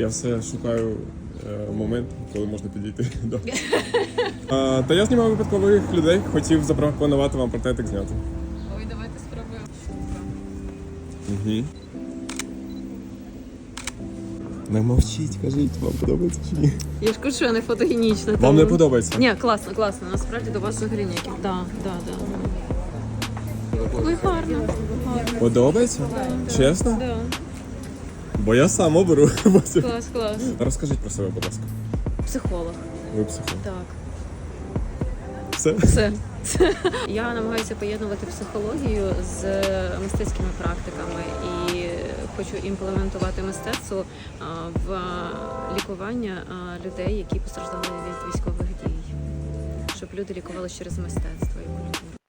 Я все шукаю е, момент, коли можна підійти. Да. А, Та я знімав випадкових людей, хотів запропонувати вам портретик зняти. Ой, давайте спробуємо. Угу. Не мовчіть, кажіть, вам подобається чи ні? Я ж кажу, що я не фотогенічна. Вам не подобається? Ні, класно, класно. Насправді до вас взагалі ніяких. Да, да, да. Ви гарно. гарно. Подобається? Чесно? Да. Бо я сам оберу. Клас, клас. Розкажіть про себе, будь ласка. Психолог. Ви психолог. Так. Все? Все. Я намагаюся поєднувати психологію з мистецькими практиками і хочу імплементувати мистецтво в лікування людей, які постраждали від військових дій, щоб люди лікувалися через мистецтво і культуру.